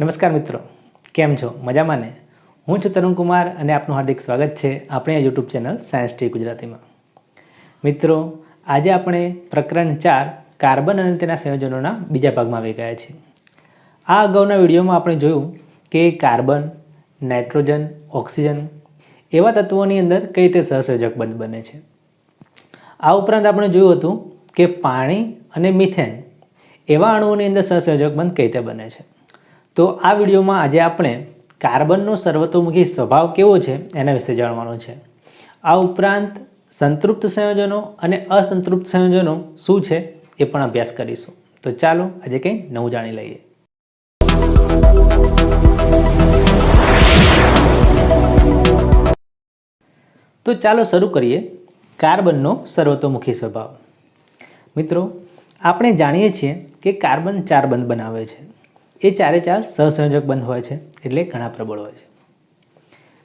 નમસ્કાર મિત્રો, કેમ છો? મજામાં ને? હું છું તરુણ કુમાર અને આપનું હાર્દિક સ્વાગત છે આપણી યુટ્યુબ ચેનલ સાયન્સ ટી ગુજરાતીમાં. મિત્રો, આજે આપણે પ્રકરણ ચાર, કાર્બન અને તેના સંયોજનોના બીજા ભાગમાં આવી ગયા છીએ. આ અગાઉના વિડીયોમાં આપણે જોયું કે કાર્બન, નાઇટ્રોજન, ઓક્સિજન એવા તત્વોની અંદર કઈ રીતે સહસંયોજક બંધ બને છે. આ ઉપરાંત આપણે જોયું હતું કે પાણી અને મિથેન એવા અણુઓની અંદર સહસંયોજક બંધ કઈ રીતે બને છે. તો આ વિડીયોમાં આજે આપણે કાર્બનનો સર્વતોમુખી સ્વભાવ કેવો છે એના વિશે જાણવાનું છે. આ ઉપરાંત સંતૃપ્ત સંયોજનો અને અસંતૃપ્ત સંયોજનો શું છે એ પણ અભ્યાસ કરીશું. તો ચાલો આજે કંઈ નવું જાણી લઈએ. તો ચાલો શરૂ કરીએ કાર્બનનો સર્વતોમુખી સ્વભાવ. મિત્રો, આપણે જાણીએ છીએ કે કાર્બન ચાર બંધ બનાવે છે. એ ચારે ચાર સહસંયોજક બંધ હોય છે, એટલે ઘણા પ્રબળ હોય છે.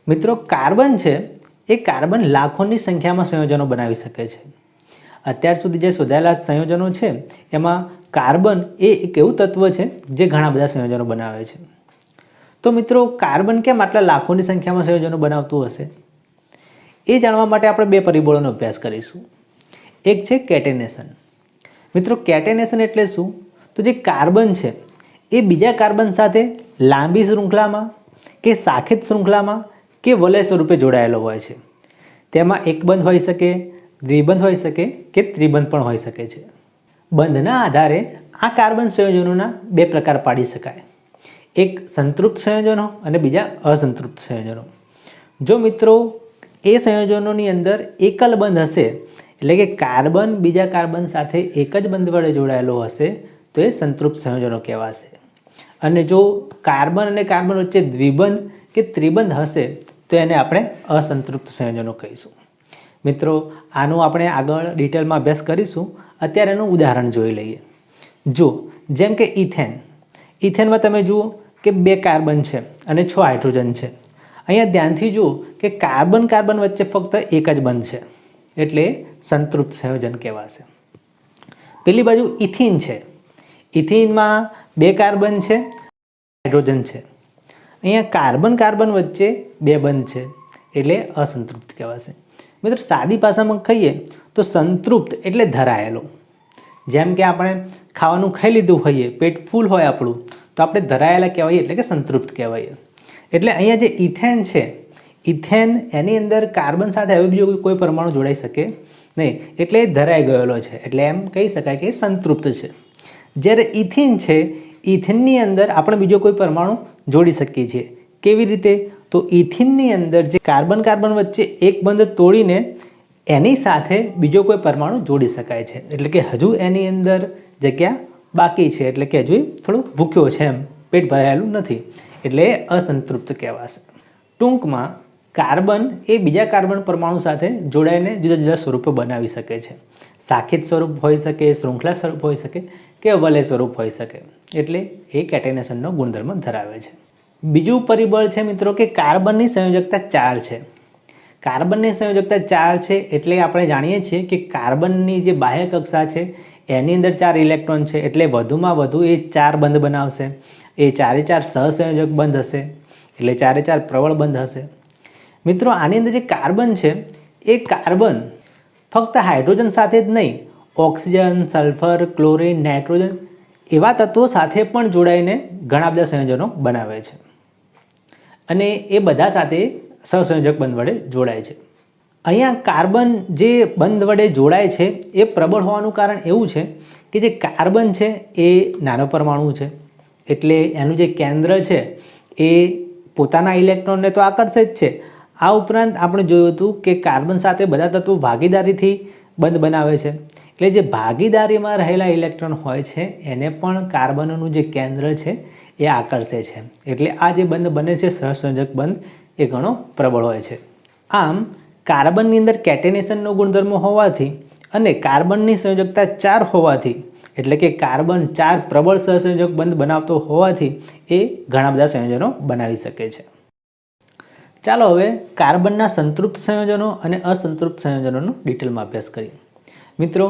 મિત્રો, કાર્બન છે, એ કાર્બન લાખોની સંખ્યામાં સંયોજનો બનાવી શકે છે. અત્યાર સુધી જે શોધાયેલા સંયોજનો છે, એમાં કાર્બન એ એક એવું તત્વ છે, જે ઘણા બધા સંયોજનો બનાવે છે. તો મિત્રો, કાર્બન કેમ આટલા લાખોની સંખ્યામાં સંયોજનો બનાવતું હશે? એ જાણવા માટે આપણે બે પરિબળોનો અભ્યાસ કરીશું. એક છે કેટેનેશન મિત્રો કેટેનેશન એટલે શું? તો જે કાર્બન છે એ બીજા કાર્બન સાથે લાંબી શૃંખલામાં, કે સાખિત શૃંખલામાં, કે વલય સ્વરૂપે જોડાયેલો હોય છે. તેમાં એકબંધ હોઈ શકે, દ્વિબંધ હોઈ શકે, કે ત્રિબંધ પણ હોઈ શકે છે. બંધના આધારે આ કાર્બન સંયોજનોના બે પ્રકાર પાડી શકાય. એક સંતૃપ્ત સંયોજનો અને બીજા અસંતૃપ્ત સંયોજનો. જો મિત્રો, એ સંયોજનોની અંદર એકલ બંધ હશે, એટલે કે કાર્બન બીજા કાર્બન સાથે એક જ બંધ વડે જોડાયેલો હશે, તો એ સંતૃપ્ત સંયોજનો કહેવાશે. અને જો કાર્બન અને કાર્બન વચ્ચે દ્વિબંધ કે ત્રિબંધ હશે, તો એને આપણે અસંતૃપ્ત સંયોજનો કહીશું. મિત્રો, આનું આપણે આગળ ડિટેલમાં અભ્યાસ કરીશું. અત્યારે એનું ઉદાહરણ જોઈ લઈએ. જો, જેમ કે ઇથેન. ઇથેનમાં તમે જુઓ કે બે કાર્બન છે અને છ હાઇડ્રોજન છે. અહીંયા ધ્યાનથી જુઓ કે કાર્બન કાર્બન વચ્ચે ફક્ત એક જ બંધ છે. એટલે સંતૃપ્ત સંયોજન કહેવાશે. પેલી બાજુ ઇથિન છે. ઇથિનમાં બે કાર્બન છે, હાઇડ્રોજન છે. અહીંયા કાર્બન કાર્બન વચ્ચે બે બંધ છે, એટલે અસંતૃપ્ત કહેવાશે. મિત્રો, સાદી ભાષામાં કહીએ તો સંતૃપ્ત એટલે ધરાયેલો. જેમ કે આપણે ખાવાનું ખાઈ લીધું હોઈએ, પેટ ફૂલ હોય આપણું, તો આપણે ધરાયેલા કહેવાય એટલે કે સંતૃપ્ત કહેવાય એટલે અહીંયા જે ઇથેન છે, ઇથેન એની અંદર કાર્બન સાથે હવે બીજો કોઈ પરમાણુ જોડાઈ શકે નહીં. એટલે એ ધરાઈ ગયેલો છે. એટલે એમ કહી શકાય કે સંતૃપ્ત છે. જ્યારે ઇથિન છે, ઇથિનની અંદર આપણે બીજો કોઈ પરમાણુ જોડી શકીએ છીએ. કેવી રીતે? તો ઇથિનની અંદર જે કાર્બન કાર્બન વચ્ચે એક બંધ તોડીને એની સાથે બીજો કોઈ પરમાણુ જોડી શકાય છે. એટલે કે હજુ એની અંદર જગ્યા બાકી છે. એટલે કે હજુ થોડું ભૂખ્યો છે એમ. પેટ ભરાયેલું નથી. એટલે અસંતૃપ્ત કહેવાશે. ટૂંકમાં, કાર્બન એ બીજા કાર્બન પરમાણુ સાથે જોડાઈને જુદા જુદા સ્વરૂપો બનાવી શકે છે. સાખિત સ્વરૂપ હોઈ શકે, શૃંખલા સ્વરૂપ હોઈ શકે કે વલય સ્વરૂપ હોઈ શકે. એટલે એ કેટેનેશનનો ગુણધર્મ ધરાવે છે. બીજું પરિબળ છે મિત્રો કે કાર્બનની સંયોજકતા ચાર છે. કાર્બનની સંયોજકતા ચાર છે એટલે આપણે જાણીએ છીએ કે કાર્બનની જે બાહ્ય કક્ષા છે, એની અંદર ચાર ઇલેક્ટ્રોન છે એટલે વધુમાં વધુ એ ચાર બંધ બનાવશે. એ ચારે ચાર સહસંયોજક બંધ હશે. એટલે ચારે ચાર પ્રબળ બંધ હશે. મિત્રો આની અંદર જે કાર્બન છે, એ કાર્બન ફક્ત હાઇડ્રોજન સાથે જ નહીં, ઓક્સિજન, સલ્ફર, ક્લોરિન, નાઇટ્રોજન એવા તત્વો સાથે પણ જોડાઈને ઘણા બધા સંયોજનો બનાવે છે. અને એ બધા સાથે સહસંયોજક બંધ વડે જોડાય છે. અહીંયા કાર્બન જે બંધ વડે જોડાય છે, એ પ્રબળ હોવાનું કારણ એવું છે કે જે કાર્બન છે, એ નાનો પરમાણુ છે. એટલે એનું જે કેન્દ્ર છે, એ પોતાના ઇલેક્ટ્રોનને તો આકર્ષે જ છે આ ઉપરાંત આપણે જોયું હતું કે કાર્બન સાથે બધા તત્વો ભાગીદારીથી બંધ બનાવે છે. એટલે જે ભાગીદારીમાં રહેલા ઇલેક્ટ્રોન હોય છે, એને પણ કાર્બનનું જે કેન્દ્ર છે, એ આકર્ષે છે. એટલે આ જે બંધ બને છે સહસંયોજક બંધ, એ ઘણો પ્રબળ હોય છે. આમ, કાર્બનની અંદર કેટેનેશનનો ગુણધર્મ હોવાથી અને કાર્બનની સંયોજકતા ચાર હોવાથી, એટલે કે કાર્બન ચાર પ્રબળ સહસંયોજક બંધ બનાવતો હોવાથી, એ ઘણા બધા સંયોજનો બનાવી શકે છે. ચાલો હવે કાર્બનના સંતૃપ્ત સંયોજનો અને અસંતૃપ્ત સંયોજનોનો ડિટેલમાં અભ્યાસ કરીએ. મિત્રો,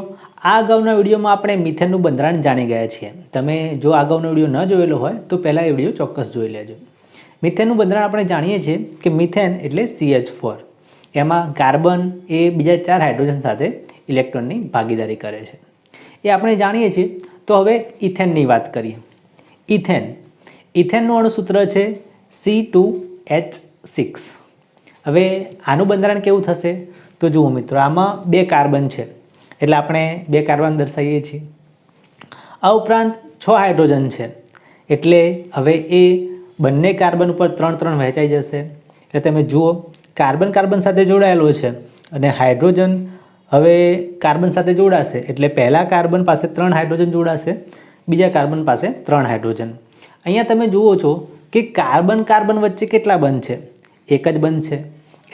આ અગાઉના વિડીયોમાં આપણે મિથેનનું બંધારણ જાણી ગયા છીએ. તમે જો અગાઉનો વીડિયો ન જોયેલો હોય, તો પહેલાં એ વીડિયો ચોક્કસ જોઈ લેજો. મિથેનનું બંધારણ આપણે જાણીએ છીએ કે મિથેન એટલે સીએચ ફોર એમાં કાર્બન એ બીજા ચાર હાઇડ્રોજન સાથે ઇલેક્ટ્રોનની ભાગીદારી કરે છે. એ આપણે જાણીએ છીએ, તો હવે ઇથેનની વાત કરીએ. ઇથેન. ઇથેનનું અણુસૂત્ર છે સી ટુ એચ સિક્સ હવે આનું બંધારણ કેવું થશે? તો જુઓ મિત્રો, આમાં બે કાર્બન છે. એટલે આપણે બે કાર્બન દર્શાવીએ છીએ. આ ઉપરાંત છ હાઇડ્રોજન છે. એટલે હવે એ બંને કાર્બન ઉપર ત્રણ ત્રણ વહેંચાઈ જશે. એટલે તમે જુઓ, કાર્બન કાર્બન સાથે જોડાયેલો છે અને હાઇડ્રોજન હવે કાર્બન સાથે જોડાશે. એટલે પહેલાં કાર્બન પાસે ત્રણ હાઇડ્રોજન જોડાશે, બીજા કાર્બન પાસે ત્રણ હાઇડ્રોજન. અહીંયા તમે જુઓ છો કે કાર્બન કાર્બન વચ્ચે કેટલા બંધ છે? એક જ બંધ છે.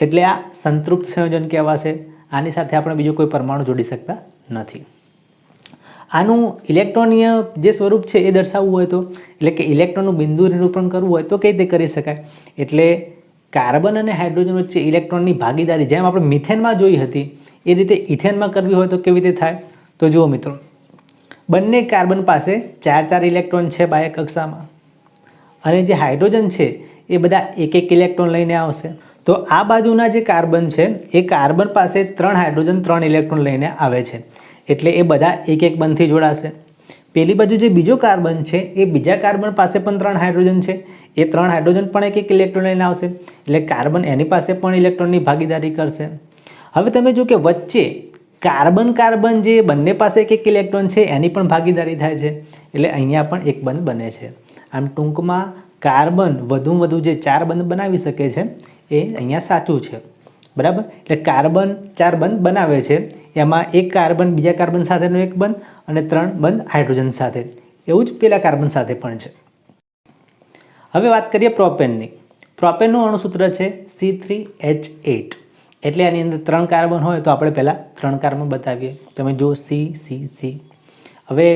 એટલે આ સંતૃપ્ત સંયોજન કહેવાશે. આની સાથે આપણે બીજો કોઈ પરમાણુ જોડી શકતા નથી. આનું ઇલેક્ટ્રોનીય જે સ્વરૂપ છે એ દર્શાવવું હોય તો, એટલે કે ઇલેક્ટ્રોનનું બિંદુ નિરૂપણ કરવું હોય તો કઈ રીતે કરી શકાય? એટલે કાર્બન અને હાઇડ્રોજન વચ્ચે ઇલેક્ટ્રોનની ભાગીદારી, જેમ આપણે મિથેનમાં જોઈ હતી, એ રીતે ઇથેનમાં કરવી હોય તો કેવી રીતે થાય? તો જુઓ મિત્રો, બંને કાર્બન પાસે ચાર ચાર ઇલેક્ટ્રોન છે બાહ્ય કક્ષામાં. અને જે હાઇડ્રોજન છે એ બધા એક એક ઇલેક્ટ્રોન લઈને આવશે. તો આ બાજુના જે કાર્બન છે, એ કાર્બન પાસે ત્રણ હાઇડ્રોજન, ત્રણ ઇલેક્ટ્રોન લઈને આવે છે. એટલે એ બધા એક એક બંધથી જોડાશે. પેલી બાજુ જે બીજો કાર્બન છે, એ બીજા કાર્બન પાસે પણ ત્રણ હાઇડ્રોજન છે. એ ત્રણ હાઇડ્રોજન પણ એક એક ઇલેક્ટ્રોન લઈને આવશે. એટલે કાર્બન એની પાસે પણ ઇલેક્ટ્રોનની ભાગીદારી કરશે. હવે તમે જો કે વચ્ચે કાર્બન કાર્બન જે બંને પાસે એક એક ઇલેક્ટ્રોન છે, એની પણ ભાગીદારી થાય છે. એટલે અહીંયા પણ એક બંધ બને છે. આમ ટૂંકમાં કાર્બન વધુમાં વધુ જે ચાર બંધ બનાવી શકે છે, એ અહીંયા સાચું છે. બરાબર? એટલે કાર્બન ચાર બંધ બનાવે છે, એમાં એક કાર્બન બીજા કાર્બન સાથેનો એક બંધ અને ત્રણ બંધ હાઇડ્રોજન સાથે. એવું જ પેલા કાર્બન સાથે પણ છે. હવે વાત કરીએ પ્રોપેનની. પ્રોપેનનું અણુસૂત્ર છે સી થ્રી એચ એટ એટલે આની અંદર ત્રણ કાર્બન હોય તો આપણે પહેલાં ત્રણ કાર્બન બતાવીએ. તમે જો સી સી સી હવે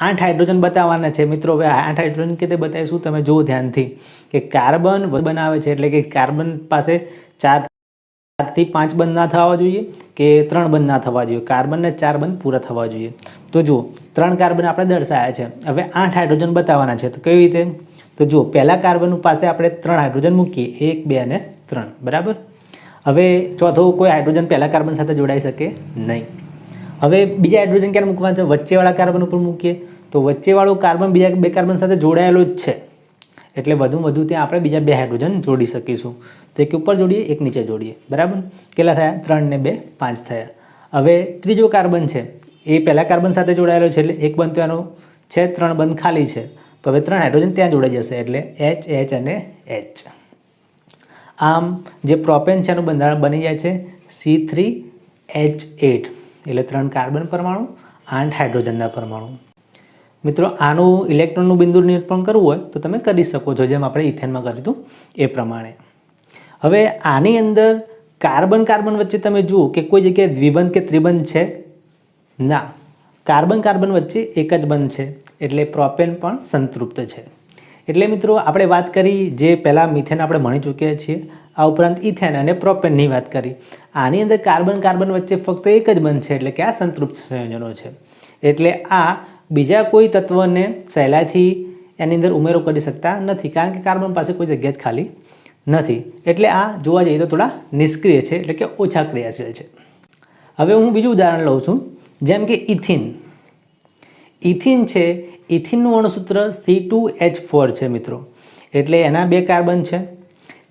આઠ હાઇડ્રોજન બતાવવાના છે. મિત્રો, હવે આઠ હાઇડ્રોજન કે તે બતાવીશું તમે જુઓ ધ્યાનથી કે કાર્બન બનાવે છે એટલે કે કાર્બન પાસે ચાર ચારથી પાંચ બંધ ના થવા જોઈએ કે ત્રણ બંધ ના થવા જોઈએ? કાર્બનને ચાર બંધ પૂરા થવા જોઈએ. તો જુઓ, ત્રણ કાર્બન આપણે દર્શાયા છે. હવે આઠ હાઇડ્રોજન બતાવવાના છે. તો કેવી રીતે? તો જુઓ, પહેલા કાર્બન પાસે આપણે ત્રણ હાઇડ્રોજન મૂકીએ. એક, બે અને ત્રણ. બરાબર? હવે ચોથો કોઈ હાઇડ્રોજન પહેલા કાર્બન સાથે જોડાઈ શકે નહીં. હવે બીજા હાઇડ્રોજન ક્યારે મૂકવાના છે? વચ્ચેવાળા કાર્બન ઉપર મૂકીએ. તો વચ્ચેવાળું કાર્બન બીજા બે કાર્બન સાથે જોડાયેલું જ છે. એટલે વધુ વધુ ત્યાં આપણે બીજા બે હાઇડ્રોજન જોડી શકીશું. તો એક ઉપર જોડીએ, એક નીચે જોડીએ. બરાબર? કેટલા થયા? ત્રણ ને બે, પાંચ થયા. હવે ત્રીજો કાર્બન છે. એ પહેલાં કાર્બન સાથે જોડાયેલો છે એટલે એક બંધ ત્યાંનો છે, ત્રણ બંધ ખાલી છે. તો હવે ત્રણ હાઇડ્રોજન ત્યાં જોડાઈ જશે એટલે એચ એચ અને એચ આમ જે પ્રોપેન છે એનું બંધારણ બની જાય છે સી થ્રી એચ એટ એટલે ત્રણ કાર્બન પરમાણુ, આઠ હાઇડ્રોજનના પરમાણુ. મિત્રો, આનું ઇલેક્ટ્રોનનું બિંદુ નિરૂપણ કરવું હોય તો તમે કરી શકો છો, જેમ આપણે ઇથેનમાં કર્યું હતું એ પ્રમાણે. હવે આની અંદર કાર્બન કાર્બન વચ્ચે તમે જુઓ કે કોઈ જગ્યાએ દ્વિબંધ કે ત્રિબંધ છે? ના. કાર્બન કાર્બન વચ્ચે એક જ બંધ છે, એટલે પ્રોપેન પણ સંતૃપ્ત છે. એટલે મિત્રો, આપણે વાત કરી જે પહેલાં મિથેન આપણે ભણી ચૂક્યા છીએ, આ ઉપરાંત ઇથેન અને પ્રોપેનની વાત કરી. આની અંદર કાર્બન કાર્બન વચ્ચે ફક્ત એક જ બંધ છે, એટલે કે આ સંતૃપ્ત સંયોજનો છે. એટલે આ બીજા કોઈ તત્વને સહેલાઈથી એની અંદર ઉમેરો કરી શકતા નથી. કારણ કે કાર્બન પાસે કોઈ જગ્યા જ ખાલી નથી. એટલે આ જોવા જઈએ તો થોડા નિષ્ક્રિય છે, એટલે કે ઓછા ક્રિયાશીલ છે. હવે હું બીજું ઉદાહરણ લઉં છું. જેમ કે ઇથિન. ઇથિન છે, ઇથિનનું અણુસૂત્ર સી ટુ એચ ફોર છે મિત્રો. એટલે એના બે કાર્બન છે.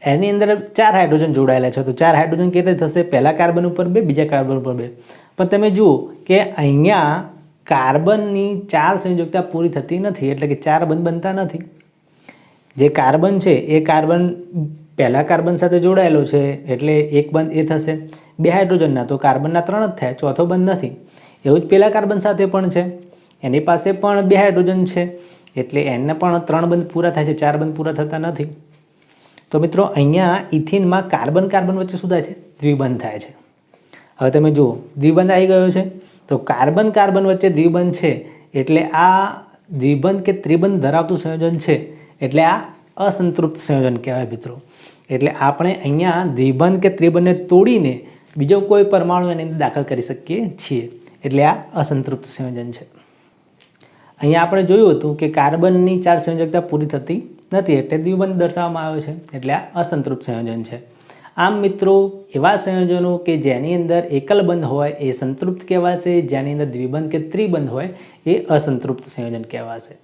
એની અંદર ચાર હાઇડ્રોજન જોડાયેલા છે. તો ચાર હાઇડ્રોજન કેતે થશે? પહેલા કાર્બન ઉપર બે, બીજા કાર્બન ઉપર બે. પણ તમે જુઓ કે અહીંયા કાર્બનની ચાર સંયોજકતા પૂરી થતી નથી, એટલે કે ચાર બંધ બનતા નથી. જે કાર્બન છે, એ કાર્બન પહેલા કાર્બન સાથે જોડાયેલો છે, એટલે એક બંધ એ થશે. બે હાઇડ્રોજનના, તો કાર્બનના ત્રણ જ થયા, ચોથો બંધ નથી. એવું જ પહેલા કાર્બન સાથે પણ છે. એની પાસે પણ બે હાઇડ્રોજન છે, એટલે એને પણ ત્રણ બંધ પૂરા થાય છે, ચાર બંધ પૂરા થતા નથી. તો મિત્રો, અહીંયા ઇથિનમાં કાર્બન કાર્બન વચ્ચે શું થાય છે? દ્વિબંધ થાય છે. હવે તમે જુઓ, દ્વિબંધ આવી ગયો છે. તો કાર્બન કાર્બન વચ્ચે દ્વિબંધ છે, એટલે આ દ્વિબંધ કે ત્રિબંધ ધરાવતું સંયોજન છે, એટલે આ અસંતૃપ્ત સંયોજન કહેવાય મિત્રો. એટલે આપણે અહીંયા દ્વિબંધ કે ત્રિબંધને તોડીને બીજો કોઈ પરમાણુ એની અંદર દાખલ કરી શકીએ છીએ, એટલે આ અસંતૃપ્ત સંયોજન છે. અહીંયા આપણે જોયું હતું કે કાર્બનની ચાર સંયોજકતા પૂરી થતી નથી, એટલે દ્વિબંધ દર્શાવવામાં આવે છે, એટલે આ અસંતૃપ્ત સંયોજન છે. આમ મિત્રો, એવા સંયોજનો કે જેની અંદર એકલબંધ હોય એ સંતૃપ્ત કહેવાશે, જેની અંદર દ્વિબંધ કે ત્રિબંધ હોય એ અસંતૃપ્ત સંયોજન કહેવાશે.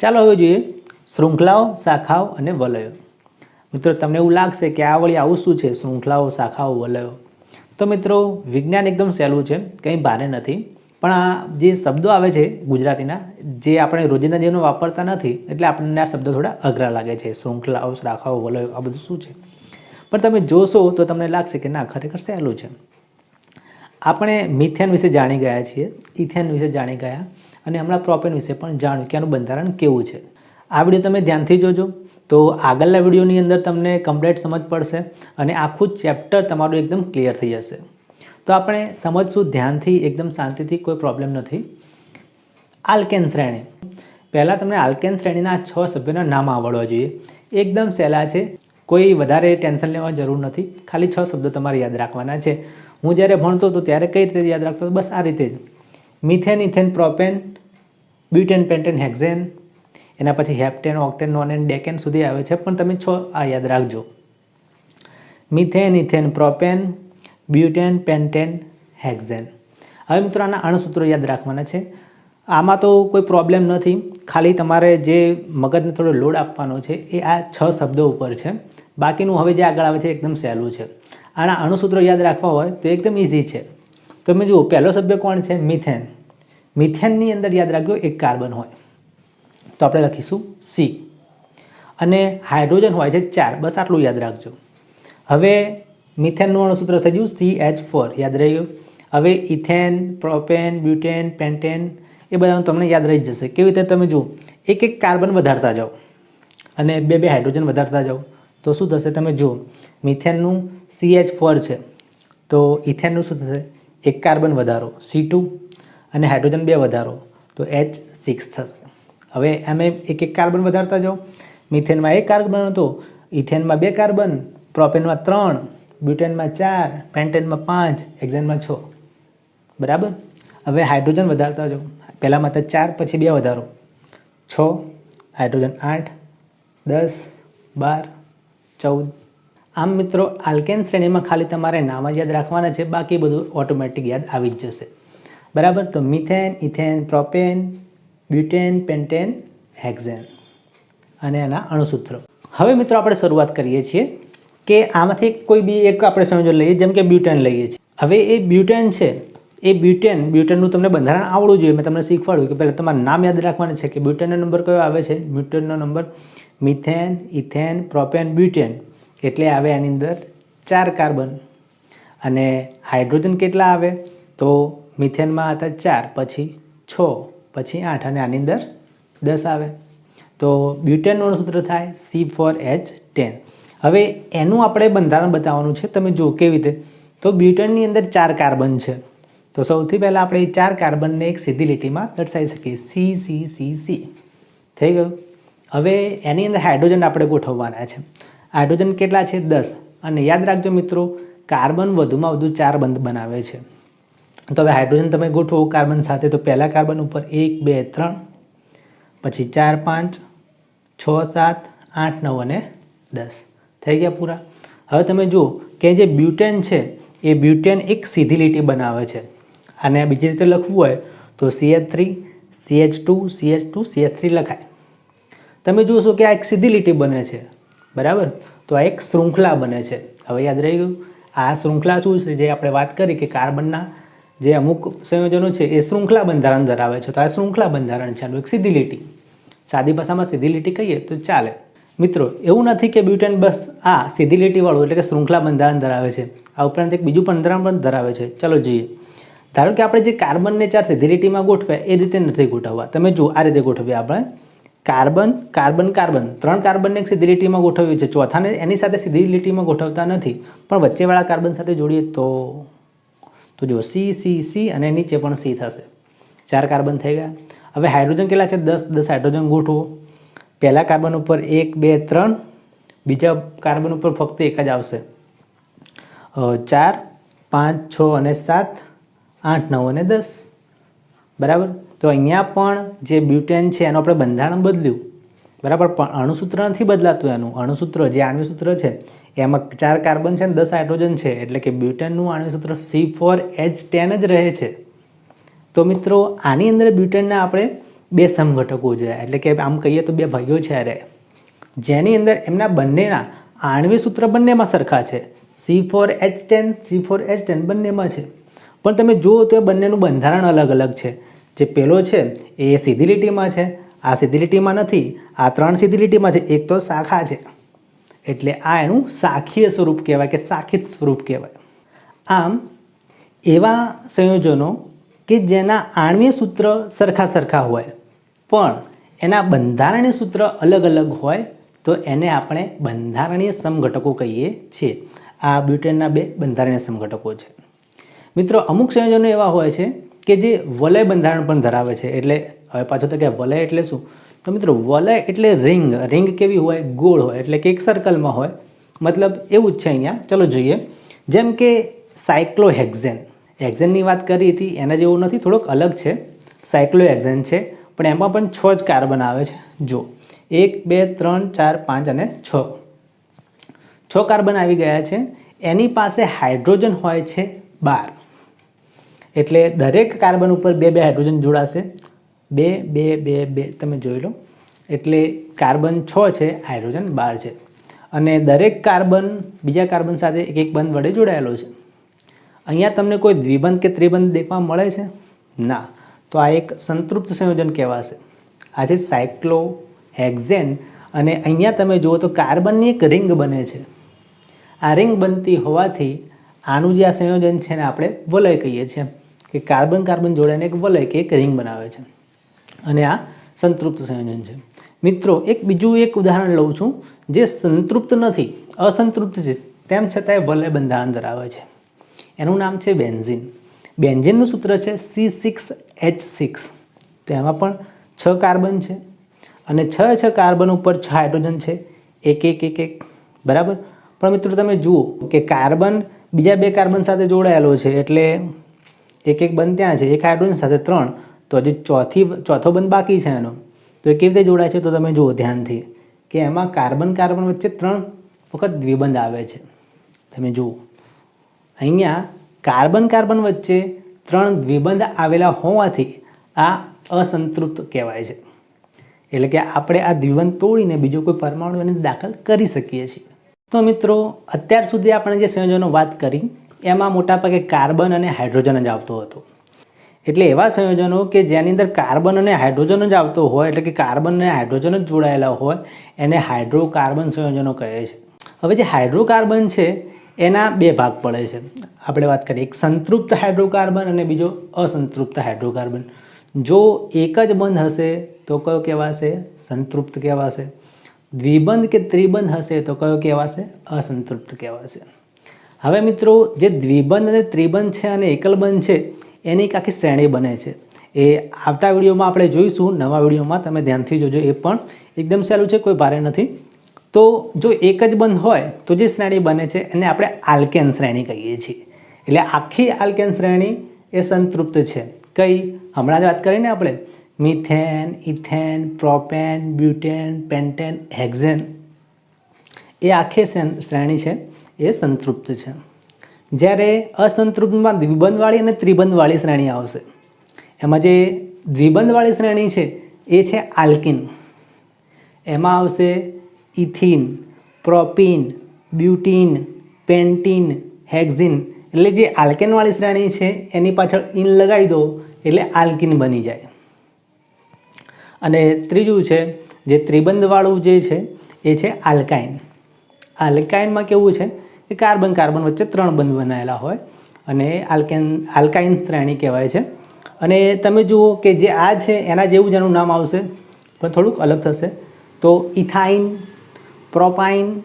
ચાલો હવે જોઈએ શૃંખલાઓ, શાખાઓ અને વલયો. મિત્રો, તમને એવું લાગશે કે આ વળી આવું શું છે? શૃંખલાઓ, શાખાઓ, વલયો. તો મિત્રો, વિજ્ઞાન એકદમ સહેલું છે, કંઈ ભારે નથી. પણ આ જે શબ્દો આવે છે ગુજરાતીના, જે આપણે રોજિંદા જીવનમાં વાપરતા નથી, એટલે આપણને આ શબ્દો થોડા અઘરા લાગે છે. શૃંખલાઓ, શાખાઓ, વલયો, આ બધું શું છે? પણ તમે જોશો તો તમને લાગશે કે ના, ખરેખર સહેલું છે. આપણે મિથેન વિશે જાણી ગયા છીએ, ઇથેન વિશે જાણી ગયા અને હમણાં પ્રોપેન વિશે પણ જાણ્યું કે આનું બંધારણ કેવું છે. આ વીડિયો તમે ધ્યાનથી જોજો. તો આગળના વિડીયોની અંદર તમને કમ્પ્લેટ સમજ પડશે અને આખું ચેપ્ટર તમારું એકદમ ક્લિયર થઈ જશે. તો આપણે સમજશું, ધ્યાનથી, એકદમ શાંતિથી, કોઈ પ્રોબ્લેમ નથી. આલ્કેન શ્રેણી. પહેલાં તમને આલ્કેન શ્રેણીના છ સભ્યોના નામ આવડવા જોઈએ. એકદમ સહેલા છે. કોઈ વધારે ટેન્શન લેવા જરૂર નથી. ખાલી છ શબ્દો તમારે યાદ રાખવાના છે. હું જ્યારે ભણતો હતો ત્યારે કઈ રીતે યાદ રાખતો બસ આ રીતે જ. Methane, ethane, propane, butane, pentane, hexane. એના પછી હેપ્ટેન ઓક્ટેન એન્ડ ડેકેન સુધી આવે છે. પણ તમે છ આ યાદ રાખજો. Methane, ethane, propane, butane, pentane, hexane. હવે મિત્રો આના અણુસૂત્રો યાદ રાખવાના છે. આમાં તો કોઈ પ્રોબ્લેમ નથી. ખાલી તમારે જે મગજને થોડો લોડ આપવાનો છે એ આ છ શબ્દો ઉપર છે. બાકીનું હવે જે આગળ આવે છે એકદમ સહેલું છે. આના અણુસૂત્રો યાદ રાખવા હોય તો એકદમ ઇઝી છે. તમે જુઓ, પહેલો સભ્ય કોણ છે? મિથેન. મિથેનની અંદર યાદ રાખજો, એક કાર્બન હોય. તો આપણે લખીશું સી અને હાઇડ્રોજન હોય છે ચાર. બસ આટલું યાદ રાખજો. હવે મિથેનનું અણુસૂત્ર થઈ ગયું સી એચ ફોર યાદ રહી ગયું? હવે ઇથેન, પ્રોપેન, બ્યુટેન, પેન્ટેન એ બધાનું તમને યાદ રહી જશે. કેવી રીતે તમે જુઓ? એક એક કાર્બન વધારતા જાઓ અને બે બે હાઇડ્રોજન વધારતા જાઓ. તો શું થશે તમે જુઓ, મિથેનનું સી એચ ફોર છે. તો ઇથેનનું શું થશે? એક કાર્બન વધારો સી ટુ અને હાઇડ્રોજન બે વધારો, તો એચ સિક્સ થશે. હવે અમે એક એક કાર્બન વધારતા જાઓ. મિથેનમાં એક કાર્બન હતો, ઇથેનમાં બે કાર્બન, પ્રોપેનમાં ત્રણ, બ્યુટેનમાં ચાર, પેન્ટેનમાં પાંચ એક્ઝેનમાં છ. બરાબર? હવે હાઇડ્રોજન વધારતા જાઓ. પહેલાંમાં તો ચાર, પછી બે વધારો. છ, હાઇડ્રોજન આઠ, દસ, બાર ચૌદ. આમ મિત્રો, આલ્કેન શ્રેણીમાં ખાલી તમારે નામ જ યાદ રાખવાના છે, બાકી બધું ઓટોમેટિક યાદ આવી જ જશે. બરાબર? તો methane, ethane, propane, butane, pentane, hexane અને એના અણુસૂત્રો. હવે મિત્રો આપણે શરૂઆત કરીએ છીએ કે આમાંથી કોઈ બી એક આપણે સમજો લઈએ, જેમ કે બ્યુટેન લઈએ છીએ. હવે એ બ્યુટેન છે એ બ્યુટેન બ્યુટેનનું તમને બંધારણ આવડવું જોઈએ. મેં તમને શીખવાડ્યું કે પહેલાં તમારે નામ યાદ રાખવાનું છે કે બ્યુટેનનો નંબર કયો આવે છે? બ્યુટેનનો number methane, ethane, propane butane એટલે આવે એની અંદર ચાર કાર્બન. અને હાઇડ્રોજન કેટલા આવે? તો મિથેનમાં હતા ચાર, પછી છ, પછી આઠ અને આની અંદર દસ આવે. તો બ્યુટેનનું સૂત્ર થાય સી ફોર એચ ટેન હવે એનું આપણે બંધારણ બતાવવાનું છે. તમે જો કેવી રીતે? તો બ્યુટેનની અંદર ચાર કાર્બન છે. તો સૌથી પહેલાં આપણે ચાર કાર્બનને એક સીધી લીટીમાં દર્શાવી શકીએ. સી સી સી સી થઈ ગયું? હવે એની અંદર હાઇડ્રોજન આપણે ગોઠવવાના છે. હાઇડ્રોજન કેટલા છે? દસ. અને યાદ રાખજો મિત્રો, કાર્બન વધુમાં વધુ ચાર બંધ બનાવે છે. તો હવે હાઇડ્રોજન તમે ગોઠવો કાર્બન સાથે, તો પહેલાં કાર્બન ઉપર એક, બે, ત્રણ, પછી ચાર, પાંચ, છ, સાત, આઠ, નવ અને દસ. થઈ ગયા પૂરા? હવે તમે જુઓ કે જે બ્યુટેન છે, એ બ્યુટેન એક સીધી લીટી બનાવે છે. અને બીજી રીતે લખવું હોય તો CH three CH two CH two CH three લખાય. તમે જોશો કે આ એક સીધી લીટી બને છે, બરાબર? તો આ એક શૃંખલા બને છે. હવે યાદ રહી ગયું? આ શૃંખલા શું છે? જે આપણે વાત કરી કે કાર્બનના જે અમુક સંયોજનો છે, એ શૃંખલા બંધારણ ધરાવે છે. તો આ શૃંખલા બંધારણ છે એક સીધી લીટી. સાદી ભાષામાં સીધી લીટી કહીએ તો ચાલે. મિત્રો, એવું નથી કે બ્યુટેન બસ આ સીધી લીટીવાળું એટલે કે શૃંખલા બંધારણ ધરાવે છે. આ ઉપરાંત એક બીજું બંધારણ પણ ધરાવે છે. ચલો જોઈએ. ધારો કે આપણે જે કાર્બનને ચાર સીધી લીટીમાં ગોઠવ્યા, એ રીતે નથી ગોઠવવા. તમે જુઓ, આ રીતે ગોઠવ્યા આપણે. Carbon carbon carbon. ત્રણ કાર્બનને એક સીધી લીટીમાં ગોઠવ્યું છે. ચોથાને એની સાથે સીધી લીટીમાં ગોઠવતા નથી. પણ વચ્ચેવાળા કાર્બન સાથે જોડીએ તો? તો જો સી સી સી અને નીચે પણ સી થશે. ચાર કાર્બન થઈ ગયા. હવે હાઇડ્રોજન કેટલા છે? દસ. દસ હાઇડ્રોજન ગોઠવો. પહેલા કાર્બન ઉપર એક, બે, ત્રણ. બીજા કાર્બન ઉપર ફક્ત એક જ આવશે. ચાર, પાંચ, છ અને સાત. આઠ, નવ અને દસ. બરાબર? તો અહીંયા પણ જે બ્યુટેન છે એનું આપણે બંધારણ બદલ્યું. બરાબર? પણ અણુસૂત્ર નથી બદલાતું એનું. અણુસૂત્ર, જે આણવી સૂત્ર છે, એમાં ચાર કાર્બન છે ને દસ હાઇડ્રોજન છે. એટલે કે બ્યુટેનનું આણ્વિક સૂત્ર સી ફોર એચ ટેન જ રહે છે. તો મિત્રો, આની અંદર બ્યુટેનના આપણે બે સમઘટકો છે. એટલે કે આમ કહીએ તો બે ભાઈઓ છે અરે જેની અંદર એમના બંનેના આણવી સૂત્ર બંનેમાં સરખા છે. C four H ten C four H ten બંનેમાં છે. પણ તમે જુઓ તો એ બંનેનું બંધારણ અલગ અલગ છે. જે પેલો છે, એ સીધી લીટીમાં છે, આ સીધી લીટીમાં નથી, આ ત્રણ સીધી લીટીમાં છે, એક તો શાખા છે. એટલે આ એનું શાખીય સ્વરૂપ કહેવાય કે શાખિત સ્વરૂપ કહેવાય. આમ, એવા સંયોજનો કે જેના આણ્વીય સૂત્ર સરખા સરખા હોય, પણ એના બંધારણીય સૂત્ર અલગ અલગ હોય, તો એને આપણે બંધારણીય સમઘટકો કહીએ છીએ. આ બ્યુટેનના બે બંધારણીય સમઘટકો છે. મિત્રો, અમુક સંયોજનો એવા હોય છે કે જે વલય બંધારણ પણ ધરાવે છે. એટલે હવે પાછું તો કે વલય એટલે શું? તો મિત્રો, વલય એટલે રિંગ. રિંગ કેવી હોય? ગોળ હોય. એટલે કે એક સર્કલમાં હોય. મતલબ એવું જ છે અહીંયા. ચલો જોઈએ. જેમ કે સાયક્લોહેક્ઝેન હેક્ઝેનની વાત કરી હતી. એના જેવું નથી, થોડોક અલગ છે. સાયક્લોહેક્ઝેન છે. પણ એમાં પણ છ જ કાર્બન આવે છે. જો એક, બે, ત્રણ, ચાર, પાંચ અને છ. છ કાર્બન આવી ગયા છે. એની પાસે હાઇડ્રોજન હોય છે બાર. એટલે દરેક કાર્બન ઉપર બે બે હાઇડ્રોજન જોડાશે. બે બે બે બે, તમે જોઈ લો. એટલે કાર્બન છ છે, હાઇડ્રોજન બાર છે. અને દરેક કાર્બન બીજા કાર્બન સાથે એક એક બંધ વડે જોડાયેલો છે. અહીંયા તમને કોઈ દ્વિબંધ કે ત્રિબંધ દેખવા મળે છે? ના. તો આ એક સંતૃપ્ત સંયોજન કહેવાશે. આ છે સાયક્લો હેક્ઝેન અને અહીંયા તમે જુઓ તો કાર્બનની એક રિંગ બને છે. આ રિંગ બનતી હોવાથી આનું જે આ સંયોજન છે ને આપણે વલય કહીએ છીએ. કે કાર્બન કાર્બન જોડાઈને એક વલય કે એક રિંગ બનાવે છે. અને આ સંતૃપ્ત સંયોજન છે. મિત્રો, એક બીજું એક ઉદાહરણ લઉં છું, જે સંતૃપ્ત નથી, અસંતૃપ્ત છે. તેમ છતાંય વલય બંધારણ ધરાવે છે. એનું નામ છે બેન્ઝિન. બેન્ઝિનનું સૂત્ર છે સી સિક્સ એચ સિક્સ તો એમાં પણ છ કાર્બન છે અને છ છ કાર્બન ઉપર છ હાઇડ્રોજન છે. એક એક એક એક. બરાબર? પણ મિત્રો, તમે જુઓ કે કાર્બન બીજા બે કાર્બન સાથે જોડાયેલો છે એટલે એક એક બંધ ત્યાં છે, એક હાઇડ્રોજન સાથે ત્રણ. તો હજી ચોથી ચોથો બંધ બાકી છે એનો. તો એ કેવી રીતે જોડાય છે તો તમે જુઓ ધ્યાનથી કે એમાં કાર્બન કાર્બન વચ્ચે ત્રણ વખત દ્વિબંધ આવે છે. તમે જુઓ. અહીંયા કાર્બન કાર્બન વચ્ચે ત્રણ દ્વિબંધ આવેલા હોવાથી આ અસંતૃપ્ત કહેવાય છે. એટલે કે આપણે આ દ્વિબંધ તોડીને બીજો કોઈ પરમાણુ એને દાખલ કરી શકીએ છીએ. તો મિત્રો, અત્યાર સુધી આપણે જે સંયોજનો વાત કરી એમાં મોટાભાગે કાર્બન અને હાઇડ્રોજન જ આવતો હતો. એટલે એવા સંયોજનો કે જેની અંદર કાર્બન અને હાઇડ્રોજન જ આવતો હોય, એટલે કે કાર્બન અને હાઇડ્રોજન જ જોડાયેલા હોય, એને હાઇડ્રોકાર્બન સંયોજનો કહે છે. હવે જે હાઇડ્રોકાર્બન છે, એના બે ભાગ પડે છે. આપણે વાત કરીએ એક સંતૃપ્ત હાઇડ્રોકાર્બન અને બીજો અસંતૃપ્ત હાઇડ્રોકાર્બન. જો એક જ બંધ હશે, તો કયો કહેવાશે? સંતૃપ્ત કહેવાશે. દ્વિબંધ કે ત્રિબંધ હશે, તો કયો કહેવાશે? અસંતૃપ્ત કહેવાશે. હવે મિત્રો, જે દ્વિબંધ અને ત્રિબંધ છે અને એકલબંધ છે, એની એક આખી શ્રેણી બને છે. એ આવતા વિડીયોમાં આપણે જોઈશું, નવા વિડીયોમાં તમે ધ્યાનથી જોજો, એ પણ એકદમ સહેલું છે, કોઈ ભારે નથી. તો જો એક જ બંધ હોય, તો જે શ્રેણી બને છે, એને આપણે આલ્કેન શ્રેણી કહીએ છીએ. એટલે આખી આલ્કેન શ્રેણી એ સંતૃપ્ત છે. કઈ? હમણાં જ વાત કરીને આપણે. Methane, ethane, propane, butane, pentane, hexane. એ આખી શ્રે- શ્રેણી છે. એ સંતૃપ્ત છે. જ્યારે અસંતૃપ્તમાં દ્વિબંધવાળી અને ત્રિબંધવાળી શ્રેણી આવશે. એમાં જે દ્વિબંધવાળી શ્રેણી છે, એ છે આલ્કિન. એમાં આવશે ethene, propene, butene, pentene, hexene. એટલે જે આલ્કેનવાળી શ્રેણી છે, એની પાછળ ઇન લગાવી દો, એટલે આલ્કિન બની જાય. અને ત્રીજું છે, જે ત્રિબંધવાળું જે છે, એ છે આલ્કાઇન. આલ્કાઇનમાં કેવું છે કે કાર્બન કાર્બન વચ્ચે ત્રણ બંધ બનાવેલા હોય અને આલ્કેન આલ્કાઇન શ્રેણી કહેવાય છે. અને તમે જુઓ કે જે આ છે, એના જેવું જ એનું નામ આવશે, પણ થોડુંક અલગ થશે. તો ethyne, propyne,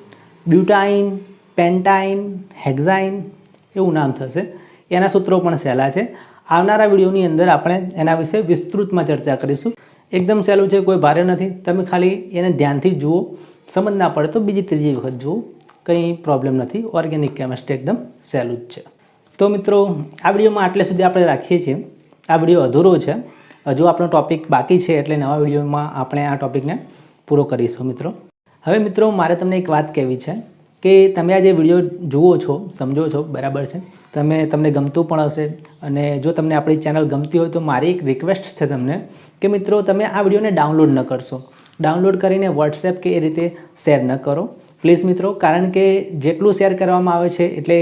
butyne, pentyne, hexyne એવું નામ થશે. એના સૂત્રો પણ સહેલા છે. આવનારા વિડીયોની અંદર આપણે એના વિશે વિસ્તૃતમાં ચર્ચા કરીશું. એકદમ સહેલું છે, કોઈ ભારે નથી. તમે ખાલી એને ધ્યાનથી જુઓ. સમજ ના પડે તો બીજી ત્રીજી વખત જુઓ. કંઈ પ્રોબ્લેમ નથી. ઓર્ગેનિક કેમેસ્ટ્રી એકદમ સહેલું જ છે. તો મિત્રો, આ વિડીયોમાં આટલે સુધી આપણે રાખીએ છીએ. આ વીડિયો અધૂરો છે. હજુ આપણો ટોપિક બાકી છે એટલે નવા વિડીયોમાં આપણે આ ટોપિકને પૂરો કરીશું મિત્રો. હવે મિત્રો, મારે તમને એક વાત કહેવી છે કે તમે આ જે વીડિયો જુઓ છો, સમજો છો, બરાબર છે. તમે, તમને ગમતું પણ હશે અને જો તમને આપણી ચેનલ ગમતી હોય તો મારી એક રિક્વેસ્ટ છે તમને કે મિત્રો, તમે આ વિડીયોને ડાઉનલોડ ન કરશો. ડાઉનલોડ કરીને વોટ્સએપ કે એ રીતે શેર ન કરો. પ્લીઝ મિત્રો, કારણ કે જેટલું શેર કરવામાં આવે છે એટલે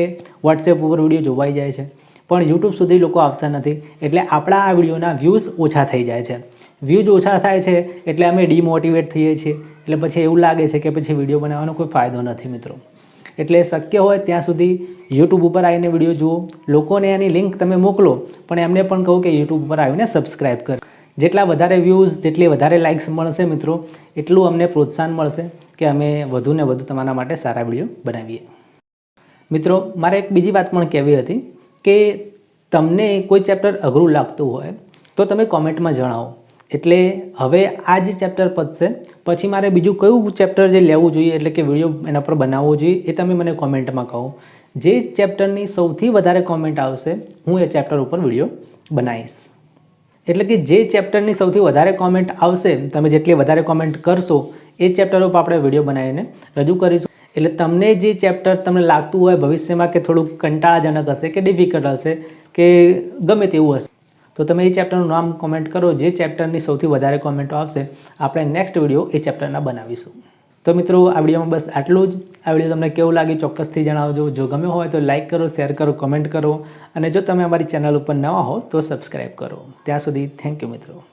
વોટ્સએપ ઉપર વીડિયો જોવાઈ જાય છે. પણ યુટ્યુબ સુધી લોકો આવતા નથી, એટલે આપણા આ વિડીયોના વ્યૂઝ ઓછા થઈ જાય છે. વ્યૂઝ ઓછા થાય છે એટલે અમે ડિમોટિવેટ થઈએ છીએ. એટલે પછી એવું લાગે છે કે પછી વીડિયો બનાવવાનો કોઈ ફાયદો નથી મિત્રો. એટલે શક્ય હોય ત્યાં સુધી યુટ્યુબ ઉપર આવીને વીડિયો જુઓ. લોકોને એની લિંક તમે મોકલો, પણ એમને પણ કહું કે યુટ્યુબ ઉપર આવીને સબસ્ક્રાઈબ કર. જેટલા વધારે વ્યૂઝ જેટલી વધારે લાઇક્સ મળશે મિત્રો, એટલું અમને પ્રોત્સાહન મળશે કે અમે વધુ ને વધુ તમારા માટે સારા વીડિયો બનાવીએ. મિત્રો, મારે એક બીજી વાત પણ કહેવી હતી કે તમને કોઈ ચેપ્ટર અઘરું લાગતું હોય, તો તમે કોમેન્ટમાં જણાવો. એટલે હવે આ જ ચેપ્ટર પતશે. પછી મારે બીજું કયું ચેપ્ટર જે લેવું જોઈએ, એટલે કે વીડિયો એના પર બનાવવો જોઈએ, એ તમે મને કોમેન્ટમાં કહો. જે ચેપ્ટરની સૌથી વધારે કોમેન્ટ આવશે, હું એ ચેપ્ટર ઉપર વીડિયો બનાવીશ. એટલે કે જે ચેપ્ટરની સૌથી વધારે કોમેન્ટ આવશે, તમે જેટલી વધારે કોમેન્ટ કરશો, એ ચેપ્ટર ઉપર આપણે વીડિયો બનાવીને રજૂ કરીશું. એટલે તમને જે ચેપ્ટર તમને લાગતું હોય ભવિષ્યમાં કે થોડુંક કંટાળાજનક હશે કે ડિફિકલ્ટ હશે કે ગમે તેવું હશે, તો તમે એ ચેપ્ટરનું નામ કોમેન્ટ કરો. જે ચેપ્ટરની સૌથી વધારે કોમેન્ટો આવશે, આપણે નેક્સ્ટ વીડિયો એ ચેપ્ટરના બનાવીશું. તો મિત્રો, આ વિડીયોમાં બસ આટલું જ. આ વીડિયો તમને કેવું લાગ્યું ચોક્કસથી જણાવજો. જો ગમ્યો હોય તો લાઇક કરો, શેર કરો, કમેન્ટ કરો. અને જો તમે અમારી ચેનલ ઉપર નવા હો તો સબસ્ક્રાઈબ કરો. ત્યાં સુધી થેન્ક યુ મિત્રો.